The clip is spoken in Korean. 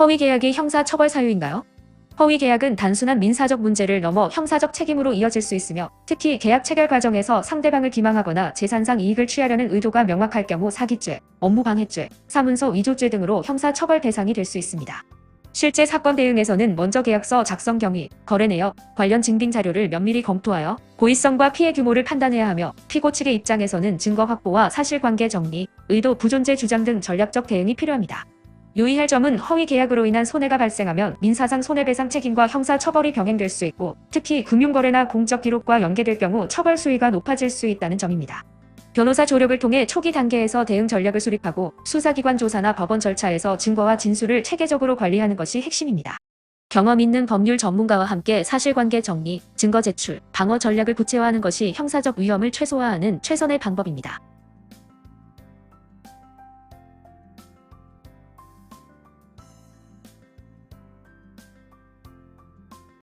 허위 계약이 형사 처벌 사유인가요? 허위 계약은 단순한 민사적 문제를 넘어 형사적 책임으로 이어질 수 있으며 특히 계약 체결 과정에서 상대방을 기망하거나 재산상 이익을 취하려는 의도가 명확할 경우 사기죄, 업무방해죄, 사문서 위조죄 등으로 형사 처벌 대상이 될 수 있습니다. 실제 사건 대응에서는 먼저 계약서 작성 경위, 거래 내역, 관련 증빙 자료를 면밀히 검토하여 고의성과 피해 규모를 판단해야 하며 피고 측의 입장에서는 증거 확보와 사실관계 정리, 의도 부존재 주장 등 전략적 대응이 필요합니다. 유의할 점은 허위 계약으로 인한 손해가 발생하면 민사상 손해배상 책임과 형사 처벌이 병행될 수 있고 특히 금융거래나 공적 기록과 연계될 경우 처벌 수위가 높아질 수 있다는 점입니다. 변호사 조력을 통해 초기 단계에서 대응 전략을 수립하고 수사기관 조사나 법원 절차에서 증거와 진술을 체계적으로 관리하는 것이 핵심입니다. 경험 있는 법률 전문가와 함께 사실관계 정리, 증거 제출, 방어 전략을 구체화하는 것이 형사적 위험을 최소화하는 최선의 방법입니다.